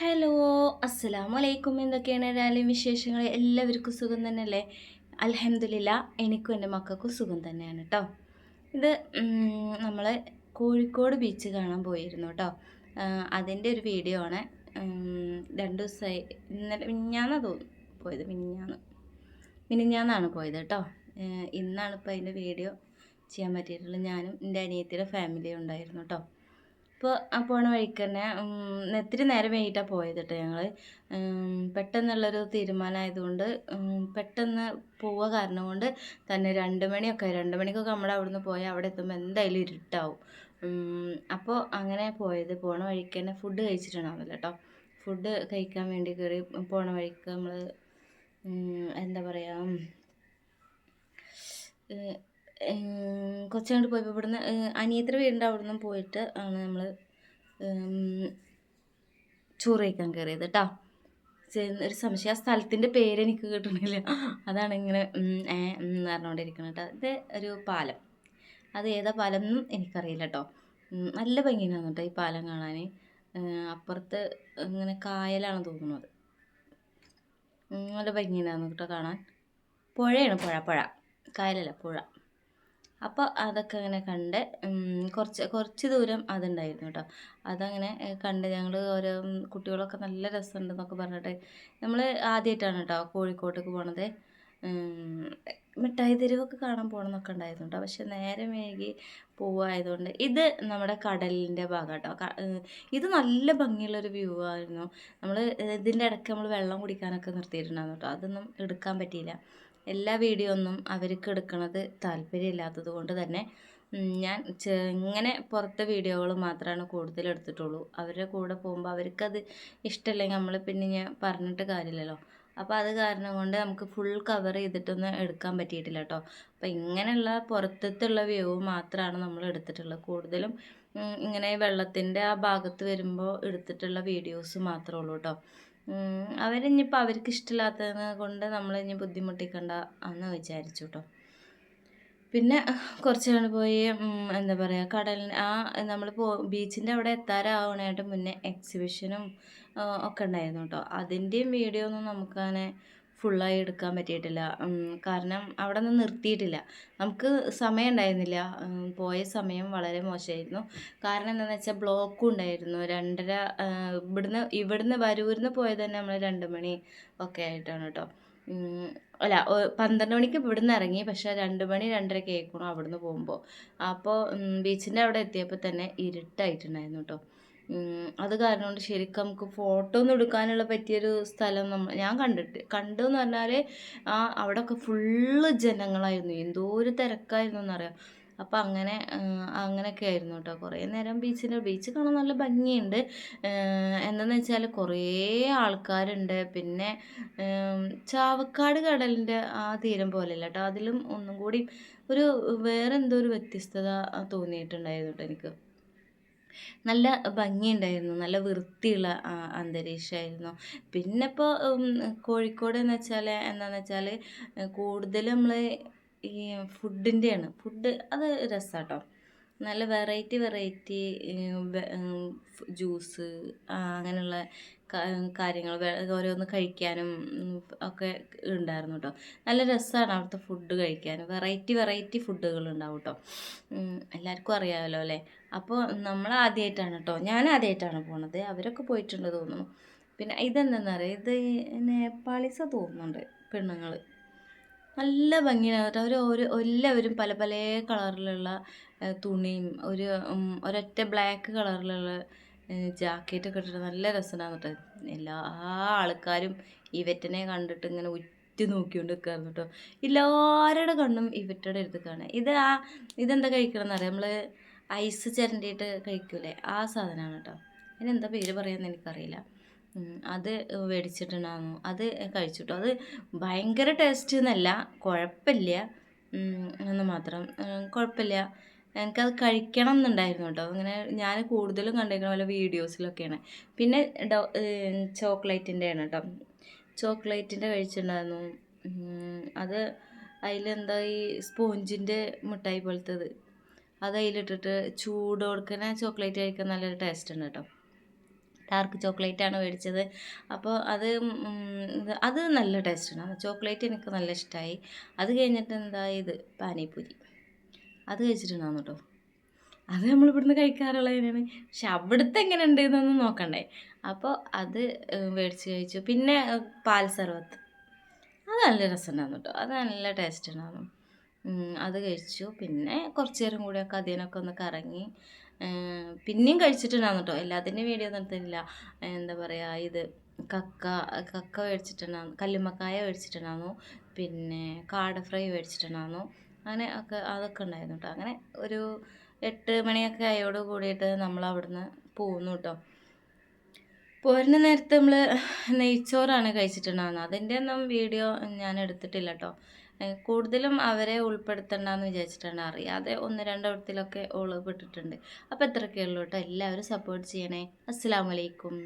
Hello അസ്സലാമു വലൈക്കും എന്തൊക്കെയാണ് രാവിലെ വിശേഷങ്ങൾ എല്ലാവർക്കും സുഖം തന്നെയല്ലേ? അലഹമില്ല എനിക്കും എന്റെ മക്കൾക്കും സുഖം തന്നെയാണ് കേട്ടോ ഇത് നമ്മൾ കോഴിക്കോട് ബീച്ച് കാണാൻ പോയിരുന്നു കേട്ടോ അതിന്റെ ഒരു വീഡിയോ ആണ്. രണ്ട് ദിവസമായി ഇന്നലെ മിനിഞ്ഞാന്നാണ് തോന്നുന്നു പോയത്. മിനിഞ്ഞാന്ന്. മിനിഞ്ഞാന്നാണ് പോയത് കേട്ടോ ഇന്നാണ് ഇപ്പോൾ അതിന്റെ വീഡിയോ ചെയ്യാൻ പറ്റിയിട്ടുള്ളത്. ഞാനും എന്റെ അനിയത്തിയുടെ ഫാമിലിയും ഉണ്ടായിരുന്നു കേട്ടോ ഇപ്പോൾ പോണ വഴിക്ക് തന്നെ ഇത്തിരി നേരം വൈകിട്ടാണ് പോയത് കേട്ടോ ഞങ്ങൾ പെട്ടെന്നുള്ളൊരു തീരുമാനമായതുകൊണ്ട് പെട്ടെന്ന് പോവുക കാരണം കൊണ്ട് തന്നെ രണ്ട് മണിയൊക്കെ രണ്ട് മണിക്കൊക്കെ നമ്മൾ അവിടുന്ന് പോയാൽ അവിടെ എത്തുമ്പോൾ എന്തായാലും ഇരുട്ടാവും. അപ്പോൾ അങ്ങനെ പോയത്. പോണ വഴിക്ക് തന്നെ ഫുഡ് കഴിച്ചിട്ടുണ്ടാവുന്നില്ല കേട്ടോ ഫുഡ് കഴിക്കാൻ വേണ്ടി കയറി പോണ വഴിക്ക് നമ്മൾ എന്താ പറയുക കുറച്ചങ്ങോട്ട് പോയപ്പോൾ ഇവിടുന്ന് അനിയത്തിയുടെ വീടിന്റെ അവിടെ നിന്നും പോയിട്ട് ആണ് നമ്മൾ ചോറ് കഴിക്കാൻ കയറിയത് കേട്ടോ ഒരു സംശയം. ആ സ്ഥലത്തിന്റെ പേര് എനിക്ക് കിട്ടണില്ല. അതാണ് ഇങ്ങനെ എന്ന് പറഞ്ഞുകൊണ്ടിരിക്കുന്നത് കേട്ടോ ഇത് ഒരു പാലം. അത് ഏതാ പാലം എന്നും എനിക്കറിയില്ല കേട്ടോ നല്ല ഭംഗിയാണ് കേട്ടോ ഈ പാലം കാണാൻ അപ്പുറത്ത് ഇങ്ങനെ കായലാണ് തോന്നുന്നത്. നല്ല ഭംഗിയാണ് കേട്ടോ കാണാൻ. പുഴയാണ് പുഴ പുഴ. കായലല്ല പുഴ. അപ്പോൾ അതൊക്കെ അങ്ങനെ കണ്ട് കുറച്ച് കുറച്ച് ദൂരം അതുണ്ടായിരുന്നു കേട്ടോ. അതങ്ങനെ കണ്ട് ഞങ്ങൾ ഓരോ കുട്ടികളൊക്കെ നല്ല രസമുണ്ടെന്നൊക്കെ പറഞ്ഞിട്ട് നമ്മൾ ആദ്യമായിട്ടാണ് കേട്ടോ കോഴിക്കോട്ടേക്ക് പോണത്. മിഠായി തെരുവൊക്കെ കാണാൻ പോകണമെന്നൊക്കെ ഉണ്ടായിരുന്നു കേട്ടോ. പക്ഷെ നേരെ വൈകി പോവായതുകൊണ്ട് ഇത് നമ്മുടെ കടലിന്റെ ഭാഗം കേട്ടോ. ഇത് നല്ല ഭംഗിയുള്ളൊരു വ്യൂ ആയിരുന്നു. നമ്മൾ ഇതിന്റെ ഇടയ്ക്ക് നമ്മൾ വെള്ളം കുടിക്കാനൊക്കെ നിർത്തിയിട്ടുണ്ടായിരുന്നു കേട്ടോ. അതൊന്നും എടുക്കാൻ പറ്റിയില്ല. എല്ലാ വീഡിയോ ഒന്നും അവർക്ക് എടുക്കുന്നത് താല്പര്യമില്ലാത്തത് കൊണ്ട് തന്നെ ഞാൻ ഇങ്ങനെ പുറത്തെ വീഡിയോകൾ മാത്രമാണ് കൂടുതൽ എടുത്തിട്ടുള്ളൂ. അവരുടെ കൂടെ പോകുമ്പോൾ അവർക്കത് ഇഷ്ടമല്ലെങ്കിൽ നമ്മൾ പിന്നെ ഞാൻ പറഞ്ഞിട്ട് കാര്യമില്ലല്ലോ. അപ്പോൾ അത് കാരണം കൊണ്ട് നമുക്ക് ഫുൾ കവർ ചെയ്തിട്ടൊന്നും എടുക്കാൻ പറ്റിയിട്ടില്ല കേട്ടോ അപ്പോൾ ഇങ്ങനെയുള്ള പുറത്തുള്ള വ്യൂ മാത്രമാണ് നമ്മൾ എടുത്തിട്ടുള്ളത്. കൂടുതലും ഇങ്ങനെ വെള്ളത്തിന്റെ ആ ഭാഗത്ത് വരുമ്പോൾ എടുത്തിട്ടുള്ള വീഡിയോസ് മാത്രമേ ഉള്ളൂ കേട്ടോ അവരിനിയിപ്പോൾ അവർക്ക് ഇഷ്ടമില്ലാത്തത് കൊണ്ട് നമ്മൾ ഇനി ബുദ്ധിമുട്ടിക്കണ്ട എന്ന് വിചാരിച്ചു കേട്ടോ പിന്നെ കുറച്ച് നാൾ പോയി എന്താ പറയുക കടലിന് ആ നമ്മൾ പോ ബീച്ചിന്റെ അവിടെ എത്താറാവണായിട്ട് മുന്നേ എക്സിബിഷനും ഒക്കെ ഉണ്ടായിരുന്നു കേട്ടോ അതിന്റെയും വീഡിയോ ഒന്നും നമുക്കങ്ങനെ ഫുള്ളായി എടുക്കാൻ പറ്റിയിട്ടില്ല. കാരണം അവിടെ നിന്ന് നിർത്തിയിട്ടില്ല. നമുക്ക് സമയം ഉണ്ടായിരുന്നില്ല. പോയ സമയം വളരെ മോശമായിരുന്നു. കാരണം എന്താണെന്ന് വെച്ചാൽ ബ്ലോക്കും ഉണ്ടായിരുന്നു. രണ്ടര ഇവിടുന്ന് ഇവിടുന്ന് വരൂരിന്ന് പോയത് തന്നെ നമ്മൾ രണ്ട് മണി ഒക്കെ ആയിട്ടാണ് കേട്ടോ. അല്ല പന്ത്രണ്ട് മണിക്ക് ഇവിടുന്ന് ഇറങ്ങി. പക്ഷേ രണ്ട് മണി രണ്ടര കേൾക്കണം അവിടുന്ന് പോകുമ്പോൾ അപ്പോൾ ബീച്ചിന്റെ അവിടെ എത്തിയപ്പോൾ തന്നെ ഇരുട്ടായിട്ടുണ്ടായിരുന്നു കേട്ടോ. അത് കാരണം കൊണ്ട് ശരിക്കും നമുക്ക് ഫോട്ടോ ഒന്നും എടുക്കാനുള്ള പറ്റിയൊരു സ്ഥലം നമ്മൾ ഞാൻ കണ്ടിട്ട് കണ്ടു എന്ന് പറഞ്ഞാൽ ആ അവിടെയൊക്കെ ഫുള്ള് ജനങ്ങളായിരുന്നു. എന്തോ ഒരു തിരക്കായിരുന്നു എന്നറിയാം. അപ്പോൾ അങ്ങനെ അങ്ങനെയൊക്കെ ആയിരുന്നു കേട്ടോ കുറേ നേരം ബീച്ചിന്റെ ബീച്ച് കാണാൻ നല്ല ഭംഗിയുണ്ട്. എന്താണെന്ന് വെച്ചാൽ കുറേ ആൾക്കാരുണ്ട്. പിന്നെ ചാവക്കാട് കടലിന്റെ ആ തീരം പോലെയല്ല കേട്ടോ അതിലും ഒന്നും കൂടി ഒരു വേറെന്തോ ഒരു വ്യത്യസ്തത തോന്നിയിട്ടുണ്ടായിരുന്നു കേട്ടോ എനിക്ക്. നല്ല ഭംഗിയുണ്ടായിരുന്നു. നല്ല വൃത്തിയുള്ള അന്തരീക്ഷമായിരുന്നു. പിന്നെ ഇപ്പോൾ കോഴിക്കോട് എന്ന് വെച്ചാൽ എന്താണെന്ന് വെച്ചാൽ കൂടുതൽ നമ്മൾ ഈ ഫുഡിന്റെയാണ് ഫുഡ് അത് രസമാണ് നല്ല വെറൈറ്റി വെറൈറ്റി ജ്യൂസ് അങ്ങനെയുള്ള കാര്യങ്ങൾ ഓരോന്ന് കഴിക്കാനും ഒക്കെ ഉണ്ടായിരുന്നു കേട്ടോ നല്ല രസമാണ് അവിടുത്തെ ഫുഡ് കഴിക്കാൻ. വെറൈറ്റി വെറൈറ്റി ഫുഡുകൾ ഉണ്ടാവും കേട്ടോ എല്ലാവർക്കും അറിയാമല്ലോ അല്ലേ? അപ്പോൾ നമ്മൾ ആദ്യമായിട്ടാണ് കേട്ടോ ഞാൻ ആദ്യമായിട്ടാണ് പോണത്. അവരൊക്കെ പോയിട്ടുണ്ട് തോന്നുന്നു. പിന്നെ ഇതെന്താണെന്നറിയാം ഇത് നേപ്പാളീസ തോന്നുന്നുണ്ട് പെണ്ണുങ്ങൾ നല്ല ഭംഗിയാണ്. അവർ ഓരോ എല്ലാവരും പല പല കളറിലുള്ള തുണിയും ഒരു ഒരൊറ്റ ബ്ലാക്ക് കളറിലുള്ള ജാക്കറ്റൊക്കെ ഇട്ടിട്ട് നല്ല രസമാണ് കേട്ടോ. എല്ലാ ആൾക്കാരും ഇവറ്റനെ കണ്ടിട്ട് ഇങ്ങനെ ഉറ്റു നോക്കിക്കൊണ്ട് നിൽക്കായിരുന്നു കേട്ടോ. എല്ലാവരുടെ കണ്ണും ഇവറ്റയുടെ അടുത്ത് കാണാം ഇത് ആ ഇതെന്താ കഴിക്കണം എന്നറിയാം നമ്മൾ ഐസ് ചിരണ്ടിയിട്ട് കഴിക്കൂലേ? ആ സാധനമാണ് കേട്ടോ. അതിനെന്താ പേര് പറയാമെന്ന് എനിക്കറിയില്ല. അത് മേടിച്ചിട്ടുണ്ടായിരുന്നു. അത് കഴിച്ചിട്ടു? അത് ഭയങ്കര ടേസ്റ്റ് എന്നല്ല കുഴപ്പമില്ല. എന്ന് മാത്രം. കുഴപ്പമില്ല. എനിക്കത് കഴിക്കണം എന്നുണ്ടായിരുന്നു കേട്ടോ. അങ്ങനെ ഞാൻ കൂടുതലും കണ്ടിരിക്കുന്ന പോലെ വീഡിയോസിലൊക്കെയാണ്. പിന്നെ ഡോ ചോക്ലേറ്റിന്റെയാണ് കേട്ടോ. ചോക്ലേറ്റിന്റെ കഴിച്ചിട്ടുണ്ടായിരുന്നു. അത് അതിലെന്താ ഈ സ്പോഞ്ചിന്റെ മിഠായി പോലത്തേത്. അത് അതിലിട്ടിട്ട് ചൂട് കൊടുക്കുന്ന ചോക്ലേറ്റ് കഴിക്കാൻ നല്ലൊരു ടേസ്റ്റ് ഉണ്ട് കേട്ടോ. ഡാർക്ക് ചോക്ലേറ്റ് ആണ് മേടിച്ചത്. അപ്പോൾ അത് അത് നല്ല ടേസ്റ്റാണ്. ചോക്ലേറ്റ് എനിക്ക് നല്ല ഇഷ്ടമായി അത് കഴിഞ്ഞിട്ട് എന്താ ഇത്? പാനിപ്പൂരി. അത് കഴിച്ചിട്ടുണ്ടാകുന്നു കേട്ടോ. അത് നമ്മൾ ഇവിടുന്ന് കഴിക്കാറുള്ളത് തന്നെയാണ്. പക്ഷെ അവിടുത്തെ എങ്ങനെ ഉണ്ട് എന്നൊന്നും നോക്കണ്ടേ. അപ്പോൾ അത് മേടിച്ച് കഴിച്ചു. പിന്നെ പാൽ സർവത്ത്. അത് നല്ല രസമുണ്ടായിരുന്നു കേട്ടോ. അത് നല്ല ടേസ്റ്റ് ഉണ്ടായിരുന്നു അത് കഴിച്ചു. പിന്നെ കുറച്ച് നേരം കൂടിയൊക്കെ അതിനൊക്കെ ഒന്ന് കറങ്ങി പിന്നെയും കഴിച്ചിട്ടുണ്ടാകും കേട്ടോ എല്ലാത്തിന്റെയും വീഡിയോ നടത്തുന്നില്ല എന്താ പറയുക ഇത് കക്ക കക്ക മേടിച്ചിട്ടുണ്ടാകും കല്ലുമ്മക്കായ മേടിച്ചിട്ടുണ്ടാകുന്നു പിന്നെ കാട ഫ്രൈ മേടിച്ചിട്ടുണ്ടാകുന്നു അങ്ങനെ ഒക്കെ അതൊക്കെ ഉണ്ടായിരുന്നു കേട്ടോ അങ്ങനെ ഒരു എട്ട് മണിയൊക്കെ ആയോട് കൂടിയിട്ട് നമ്മൾ അവിടുന്ന് പോന്നു കേട്ടോ. പോരുന്ന നേരത്ത് നമ്മൾ നെയ്ച്ചോറാണ് കഴിച്ചിട്ടുണ്ടാകുന്നത് അതിന്റെ ഒന്നും വീഡിയോ ഞാൻ എടുത്തിട്ടില്ല കേട്ടോ. കൂടുതലും അവരെ ഉൾപ്പെടുത്തണ്ടെന്ന് വിചാരിച്ചിട്ടാണ് അറിയാതെ ഒന്ന് രണ്ടിടത്തിലൊക്കെ ഉൾപ്പെട്ടിട്ടുണ്ട് അപ്പോൾ ഇത്രയൊക്കെ ഉള്ളൂ കേട്ടോ. എല്ലാവരും സപ്പോർട്ട് ചെയ്യണേ. അസ്സാം വലൈക്കും